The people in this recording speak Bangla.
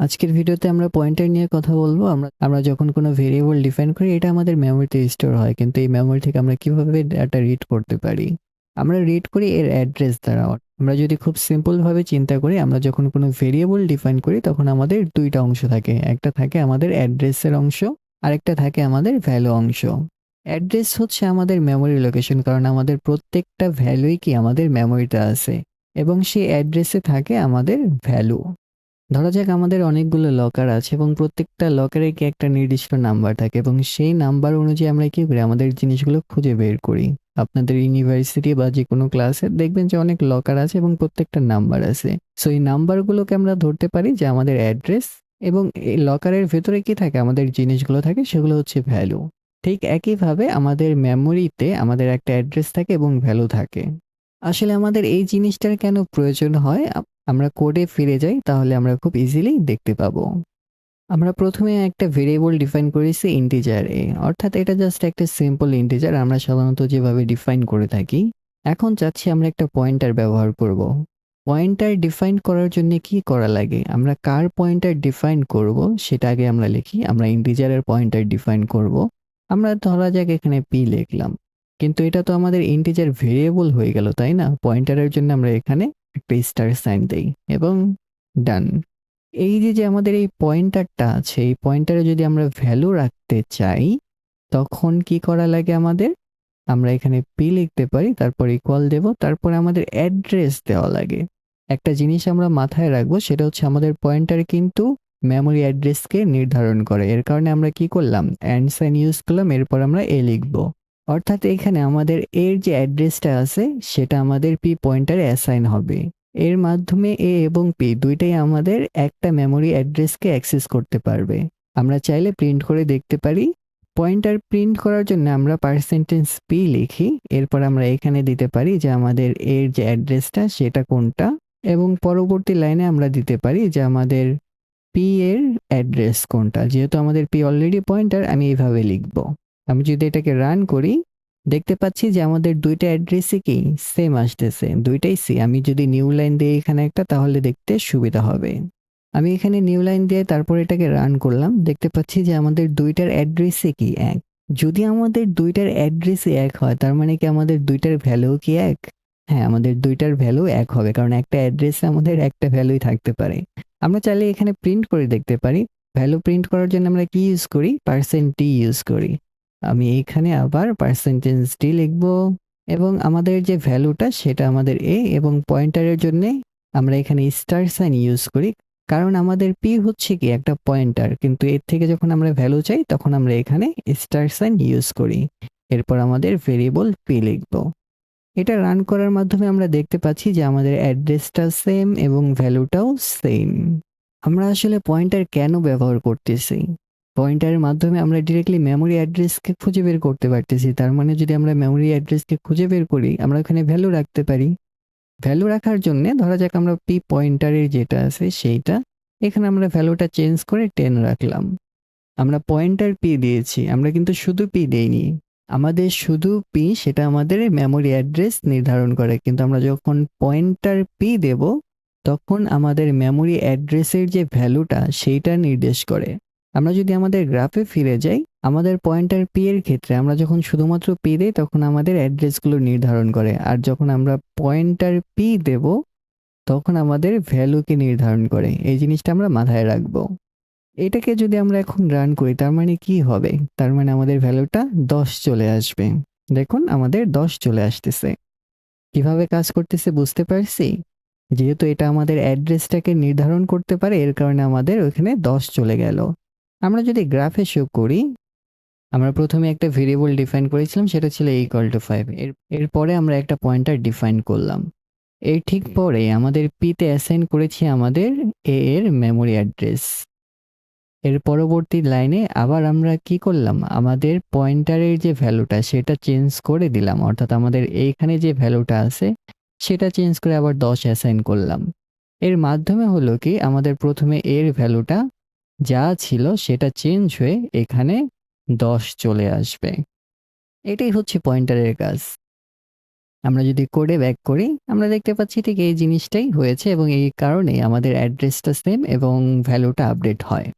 আজকের ভিডিওতে আমরা পয়েন্টার নিয়ে কথা বলব। আমরা আমরা যখন কোনো ভেরিয়েবল ডিফাইন করি, এটা আমাদের মেমোরিতে স্টোর হয়। কিন্তু এই মেমোরি থেকে আমরা কীভাবে ডাটা রিড করতে পারি? আমরা রিড করি এর অ্যাড্রেস দ্বারা। আমরা যদি খুব সিম্পলভাবে চিন্তা করি, আমরা যখন কোনো ভেরিয়েবল ডিফাইন করি, তখন আমাদের দুইটা অংশ থাকে। একটা থাকে আমাদের অ্যাড্রেসের অংশ, আরেকটা থাকে আমাদের ভ্যালু অংশ। অ্যাড্রেস হচ্ছে আমাদের মেমোরি লোকেশন কারণ আমাদের প্রত্যেকটা ভ্যালুই কি আমাদের মেমোরিতে আছে। এবং সেই অ্যাড্রেসে থাকে আমাদের ভ্যালু ধরা যাক আমাদের অনেকগুলো লকার আছে এবং প্রত্যেকটা লকারে কি একটা নির্দিষ্ট নাম্বার থাকে এবং সেই নাম্বার অনুযায়ী আমরা কি করি আমাদের জিনিসগুলো খুঁজে বের করি। আপনাদের ইউনিভার্সিটি বা যে কোনো ক্লাসে দেখবেন যে অনেক লকার আছে এবং প্রত্যেকটা নাম্বার আছে। সো এই নাম্বারগুলোকে আমরা ধরতে পারি যে আমাদের অ্যাড্রেস এবং এই লকারের ভেতরে কি থাকে, আমাদের জিনিসগুলো থাকে, সেগুলো হচ্ছে ভ্যালু ঠিক একইভাবে আমাদের মেমোরিতে আমাদের একটা অ্যাড্রেস থাকে এবং ভ্যালু থাকে। আসলে আমাদের এই জিনিসটার কেন প্রয়োজন হয়? আমরা কোডে ফিরে যাই, তাহলে আমরা খুব ইজিলি দেখতে পাবো। আমরা প্রথমে একটা ভেরিয়েবল ডিফাইন করেছি ইন্টিজার এ। অর্থাৎ এটা জাস্ট একটা সিম্পল ইন্টিজার আমরা সাধারণত যেভাবে ডিফাইন করে থাকি। এখন চাচ্ছি আমরা একটা পয়েন্টার ব্যবহার করব। পয়েন্টার ডিফাইন করার জন্য কি করা লাগে? আমরা কার পয়েন্টার ডিফাইন করব? সেটা আগে আমরা লিখি, আমরা ইন্টিজারের পয়েন্টার ডিফাইন করব। আমরা ধরা যাক এখানে পি লিখলাম। কিন্তু এটা তো আমাদের ইন্টিজার ভেরিয়েবল হয়ে গেল, তাই না? পয়েন্টারের জন্য আমরা এখানে একটা স্টার সাইন দেই এবং ডান। এই যে যে আমাদের এই পয়েন্টারটা আছে, এই পয়েন্টারে যদি আমরা ভ্যালু রাখতে চাই, তখন কি করা লাগে আমাদের? আমরা এখানে পি লিখতে পারি, তারপর ইকুয়াল দেব, তারপরে আমাদের অ্যাড্রেস দেওয়া লাগে। একটা জিনিস আমরা মাথায় রাখব, সেটা হচ্ছে আমাদের পয়েন্টার কিন্তু মেমোরি অ্যাড্রেসকে নির্ধারণ করে। এর কারণে আমরা কি করলাম অ্যান্ড সাইন ইউজ করলাম, এরপর আমরা এ লিখব। অর্থাৎ এখানে আমাদের এর যে অ্যাড্রেসটা আছে, সেটা আমাদের পি পয়েন্টারে অ্যাসাইন হবে। এর মাধ্যমে এ এবং পি দুইটাই আমাদের একটা মেমোরি অ্যাড্রেসকে অ্যাক্সেস করতে পারবে। আমরা চাইলে প্রিন্ট করে দেখতে পারি। পয়েন্টার প্রিন্ট করার জন্য আমরা পার্সেন্টেজ পি লিখি। এরপর আমরা এখানে দিতে পারি যে আমাদের এর যে অ্যাড্রেসটা, সেটা কোনটা? এবং পরবর্তী লাইনে আমরা দিতে পারি যে আমাদের পি এর অ্যাড্রেস কোনটা। যেহেতু আমাদের পি অলরেডি পয়েন্টার আমি এইভাবে লিখব। আমি যদি এটাকে রান করি, দেখতে পাচ্ছি যে আমাদের দুইটা অ্যাড্রেসে কি? সেম আসতেছে। দুইটাই সি আমি যদি নিউ লাইন দিয়ে এখানে একটা, তাহলে দেখতে সুবিধা হবে। আমি এখানে নিউ লাইন দিয়ে তারপর এটাকে রান করলাম। দেখতে পাচ্ছি যে আমাদের দুইটার অ্যাড্রেসে কি? এক। যদি আমাদের দুইটার অ্যাড্রেসে এক হয়, তার মানে কি আমাদের দুইটার ভ্যালু কি এক? হ্যাঁ আমাদের দুইটার ভ্যালু এক হবে, কারণ একটা অ্যাড্রেসে আমাদের একটা ভ্যালুই থাকতে পারে। আমরা চাইলে এখানে প্রিন্ট করে দেখতে পারি। ভ্যালু প্রিন্ট করার জন্য আমরা কি ইউজ করি? পার্সেন্ট টি ইউজ করি। আমি এখানে আবার পার্সেন্টেজ ডি লিখব এবং আমাদের যে ভ্যালুটা সেটা আমাদের এ এবং পয়েন্টারের জন্য আমরা এখানে স্টার সাইন ইউজ করি। কারণ আমাদের পি হচ্ছে কি একটা পয়েন্টার কিন্তু এর থেকে যখন আমরা ভ্যালু চাই তখন আমরা এখানে স্টার সাইন ইউজ করি। এরপর আমাদের ভেরিয়েবল পি লিখব। এটা রান করার মাধ্যমে আমরা দেখতে পাচ্ছি যে আমাদের অ্যাড্রেসটা সেম এবং ভ্যালুটাও সেম আমরা আসলে পয়েন্টার কেন ব্যবহার করতেছি? পয়েন্টারের মাধ্যমে আমরা ডিরেক্টলি মেমোরি অ্যাড্রেসকে খুঁজে বের করতে পারতেছি। তার মানে যদি আমরা মেমোরি অ্যাড্রেসকে খুঁজে বের করি, আমরা ওখানে ভ্যালু রাখতে পারি। ভ্যালু রাখার জন্য ধরা যাক আমরা পি পয়েন্টারের যেটা আছে সেইটা, এখানে আমরা ভ্যালুটা চেঞ্জ করে টেন রাখলাম। আমরা পয়েন্টার পি দিয়েছি, আমরা কিন্তু শুধু পি দেইনি। আমাদের শুধু পি সেটা আমাদের মেমোরি অ্যাড্রেস নির্ধারণ করে। কিন্তু আমরা যখন পয়েন্টার পি দেব, তখন আমাদের মেমোরি অ্যাড্রেসের যে ভ্যালুটা সেইটা নির্দেশ করে। আমরা যদি আমাদের গ্রাফে ফিরে যাই, আমাদের পয়েন্টার পি এর ক্ষেত্রে আমরা যখন শুধুমাত্র পি দেই, তখন আমাদের অ্যাড্রেসগুলো নির্ধারণ করে। আর যখন আমরা পয়েন্টার পি দেব, তখন আমাদের ভ্যালুকে নির্ধারণ করে। এই জিনিসটা আমরা মাথায় রাখব। এটাকে যদি আমরা এখন রান করি, তার মানে কি হবে? তার মানে আমাদের ভ্যালুটা দশ চলে আসবে। দেখুন, আমাদের দশ চলে আসতেছে। কীভাবে কাজ করতেছে বুঝতে পারছি? যেহেতু এটা আমাদের অ্যাড্রেসটাকে নির্ধারণ করতে পারে, এর কারণে আমাদের ওখানে দশ চলে গেল। আমরা যদি গ্রাফে শো করি, আমরা প্রথমে একটা ভেরিয়েবল ডিফাইন করেছিলাম, সেটা ছিল ইকুয়াল টু ফাইভ এর, এরপরে আমরা একটা পয়েন্টার ডিফাইন করলাম। এর ঠিক পরে আমাদের পিতে অ্যাসাইন করেছি আমাদের এ এর মেমোরি অ্যাড্রেস এর পরবর্তী লাইনে আবার আমরা কি করলাম? আমাদের পয়েন্টারের যে ভ্যালুটা সেটা চেঞ্জ করে দিলাম। অর্থাৎ আমাদের এইখানে যে ভ্যালুটা আছে, সেটা চেঞ্জ করে আবার দশ অ্যাসাইন করলাম। এর মাধ্যমে হলো কি? আমাদের প্রথমে এর ভ্যালুটা যা ছিল সেটা চেঞ্জ হয়ে এখানে দশ চলে আসবে। এটাই হচ্ছে পয়েন্টারের কাজ। আমরা যদি কোডে ব্যাক করি, আমরা দেখতে পাচ্ছি ঠিক এই জিনিসটাই হয়েছে এবং এই কারণে আমাদের অ্যাড্রেসটা সেম এবং ভ্যালুটা আপডেট হয়।